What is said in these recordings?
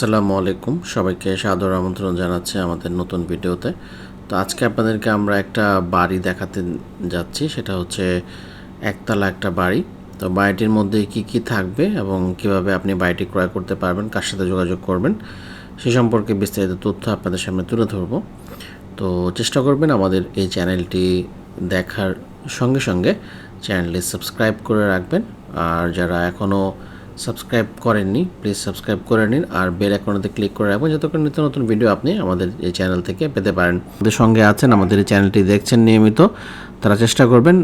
আসসালামু আলাইকুম। সবাইকে সাদর আমন্ত্রণ জানাচ্ছি আমাদের নতুন ভিডিওতে। তো আজকে আপনাদেরকে আমরা একটা বাড়ি দেখাতে যাচ্ছি, সেটা হচ্ছে একতলা একটা বাড়ি। তো বাড়িটির মধ্যে কি কি থাকবে এবং কীভাবে আপনি বাড়িটি ক্রয় করতে পারবেন, কার সাথে যোগাযোগ করবেন, সে সম্পর্কে বিস্তারিত তথ্য আপনাদের সামনে তুলে ধরবো। তো চেষ্টা করবেন আমাদের এই চ্যানেলটি দেখার সঙ্গে সঙ্গে চ্যানেলটি সাবস্ক্রাইব করে রাখবেন। আর যারা এখনও সাবস্ক্রাইব করেননি প্লিজ সাবস্ক্রাইব করে নিন আর বেল আইকনেতে ক্লিক করে রাখবেন যাতে করে নিত্য নতুন ভিডিও আপনি আমাদের এই চ্যানেল থেকে পেতে পারেন। আমাদের সঙ্গে আছেন, আমাদের এই চ্যানেলটি দেখছেন নিয়মিত, তারা চেষ্টা করবেন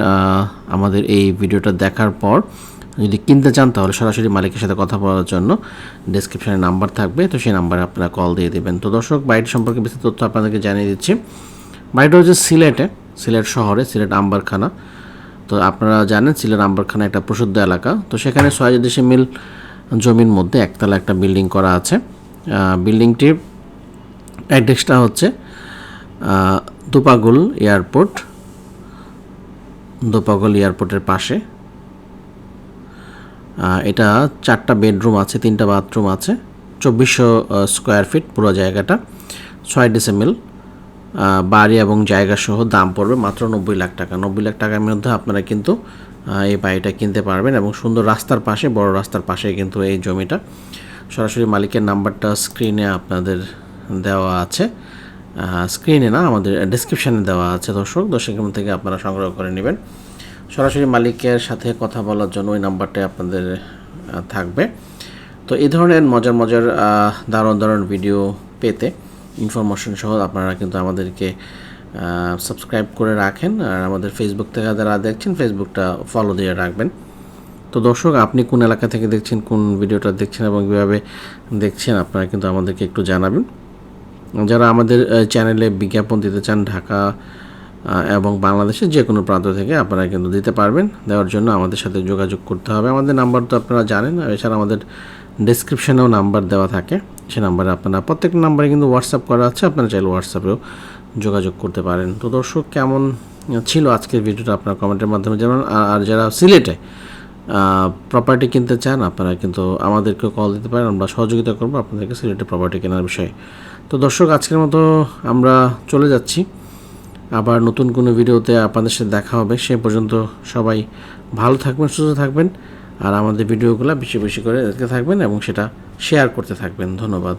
আমাদের এই ভিডিওটা দেখার পর, যদি কিনতে চান তাহলে সরাসরি মালিকের সাথে কথা বলার জন্য ডেসক্রিপশনে নাম্বার থাকবে, তো সেই নাম্বারে আপনারা কল দিয়ে দেবেন। তো দর্শক, বাড়িটি সম্পর্কে বিস্তারিত তথ্য আপনাদেরকে জানিয়ে দিচ্ছি। বাড়িটা হচ্ছে সিলেটে, সিলেট শহরে, সিলেট আম্বারখানা। তো আপনারা জানেন সিলেট আম্বারখানা একটা প্রসিদ্ধ এলাকা। তো সেখানে ছয় দেশি মিল জমির মধ্যে একতলা একটা বিল্ডিং করা আছে। বিল্ডিংটির অ্যাড্রেসটা হচ্ছে দুপাগুল এয়ারপোর্ট। দুপাগল এয়ারপোর্টের পাশে। এটা চারটা বেডরুম আছে, তিনটা বাথরুম আছে। চব্বিশশো স্কোয়ার ফিট পুরো জায়গাটা। ছয় ডিসেম্বল বাড়ি এবং জায়গা সহ দাম পড়বে মাত্র নব্বই লাখ টাকা। নব্বই লাখ টাকার মধ্যে আপনারা কিন্তু এই বাড়িটা কিনতে পারবেন এবং সুন্দর রাস্তার পাশে, বড় রাস্তার পাশে কিন্তু এই জমিটা। সরাসরি মালিকের নাম্বারটা স্ক্রিনে আপনাদের দেওয়া আছে। স্ক্রিনে না, আমাদের ডেসক্রিপশানে দেওয়া আছে দর্শক। দর্শক থেকে আপনারা সংগ্রহ করে নেবেন। সরাসরি মালিকের সাথে কথা বলার জন্য ওই নাম্বারটাই আপনাদের থাকবে। তো এই ধরনের মজার মজার দারুণ দারুণ ভিডিও পেতে ইনফরমেশন সহ আপনারা কিন্তু আমাদেরকে সাবস্ক্রাইব করে রাখেন। আর আমাদের ফেসবুক থেকে যারা দেখছেন ফেসবুকটা ফলো দিয়ে রাখবেন। তো দর্শক, আপনি কোন এলাকা থেকে দেখছেন, কোন ভিডিওটা দেখছেন এবং কীভাবে দেখছেন, আপনারা কিন্তু আমাদেরকে একটু জানাবেন। যারা আমাদের চ্যানেলে বিজ্ঞাপন দিতে চান, ঢাকা এবং বাংলাদেশের যে কোনো প্রান্ত থেকে, আপনারা কিন্তু দিতে পারবেন। দেওয়ার জন্য আমাদের সাথে যোগাযোগ করতে হবে। আমাদের নাম্বার তো আপনারা জানেন। এছাড়া আমাদের ডেসক্রিপশনেও নাম্বার দেওয়া থাকে। সে নাম্বারে আপনারা, প্রত্যেক নাম্বারে কিন্তু হোয়াটসঅ্যাপ করা আছে, আপনারা চাইলে হোয়াটসঅ্যাপেও যোগাযোগ করতে পারেন। তো দর্শক, কেমন ছিল আজকের ভিডিওটা আপনার কমেন্টের মাধ্যমে যেমন আর- যারা সিলেটে প্রপার্টি কিনতে চান, আপনারা কিন্তু আমাদেরকে কল দিতে পারেন, আমরা সহযোগিতা করব আপনাদেরকে সিলেটে প্রপার্টি কেনার বিষয়ে। তো দর্শক, আজকের মতো আমরা চলে যাচ্ছি। আবার নতুন কোনো ভিডিওতে আপনাদের সাথে দেখা হবে। সে পর্যন্ত সবাই ভালো থাকবেন, সুস্থ থাকবেন। আর আমাদের ভিডিওগুলো বেশি বেশি করে দেখতে থাকবেন এবং সেটা শেয়ার করতে থাকবেন। ধন্যবাদ।